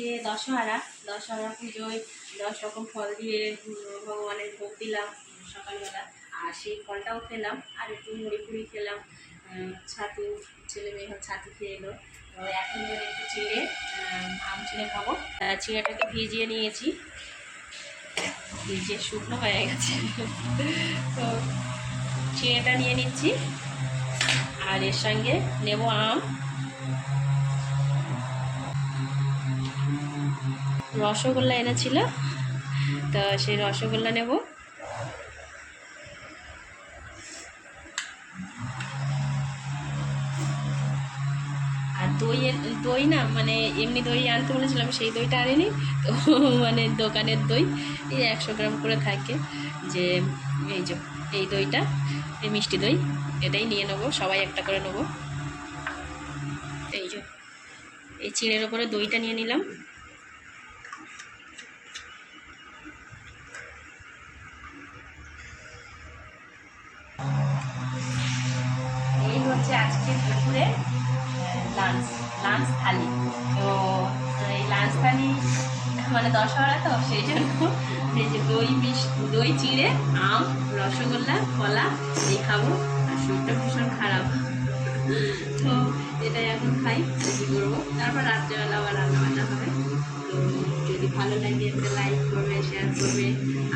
আজকে দশহরা দশহরা পুজোয় দশ রকম ফল দিয়ে ভগবানের ভোগ দিলাম সকালবেলা। আর সেই ফলটাও খেলাম, আর একটু মুড়ি ফুড়ি খেলাম। ছাতু, ছেলে মেয়ে ছাতু খেয়ে এলো। তো এখন একটু চিড়ে আম চিড়ে খাব। চিড়েটাকে ভিজিয়ে নিয়েছি। ভিজিয়ে শুকনো হয়ে গেছে। তো চিড়েটা নিয়ে নিচ্ছি। আর এর সঙ্গে নেব আম। রসগোল্লা এনেছিল। তো সেই রসগোল্লা নেব। আর দই দই না মানে এমনি দই আনতে বলেছিলাম, সেই দইটা আনিনি। তো মানে দোকানের দই, এই একশো গ্রাম করে থাকে যে, এই যে, এই দইটা, এই মিষ্টি দই, এটাই নিয়ে নেব, সবাই একটা করে নেব। এই যে, এই চিড়ের ওপরে দইটা নিয়ে নিলাম। হচ্ছে আজকে দুপুরে লাঞ্চ লাঞ্চ থালি। তো এই লাঞ্চ থালি মানে দশহরা তো সেই জন্য এই যে দই বিষ দই চিড়ে, আম, রসগোল্লা, কলা, এই খাব। আর শরীরটা ভীষণ খারাপ। তো এটাই এখন খাই, কী করব? তারপর রাত্রেবেলা ভালো লাগে, একটা লাইক করবে শেয়ার করবে,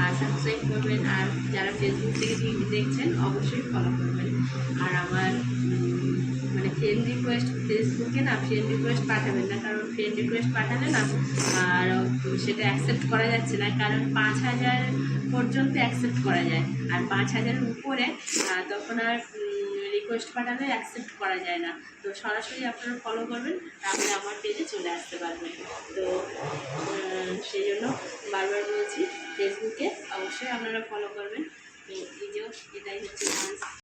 আর সাবস্ক্রাইব করবেন, আর যারা ফেসবুক থেকে টিভি দেখছেন, অবশ্যই ফলো করবেন। আর আমার মানে ফ্রেন্ড রিকোয়েস্ট ফেসবুকে না ফ্রেন্ড রিকোয়েস্ট পাঠাবেন না, কারণ ফ্রেন্ড রিকোয়েস্ট পাঠালে না, আর সেটা অ্যাকসেপ্ট করা যাচ্ছে না, কারণ পাঁচ হাজার পর্যন্ত অ্যাকসেপ্ট করা যায়। আর পাঁচ হাজারের উপরে তখন আর রিকোয়েস্ট পাঠালে অ্যাকসেপ্ট করা যায় না। তো সরাসরি আপনারা ফলো করবেন, তাহলে আমার পেজে চলে আসতে পারবেন। তো সেই জন্য বারবার বলছি ফেসবুকে অবশ্যই আপনারা ফলো করবেন। এই যে এটাই হচ্ছে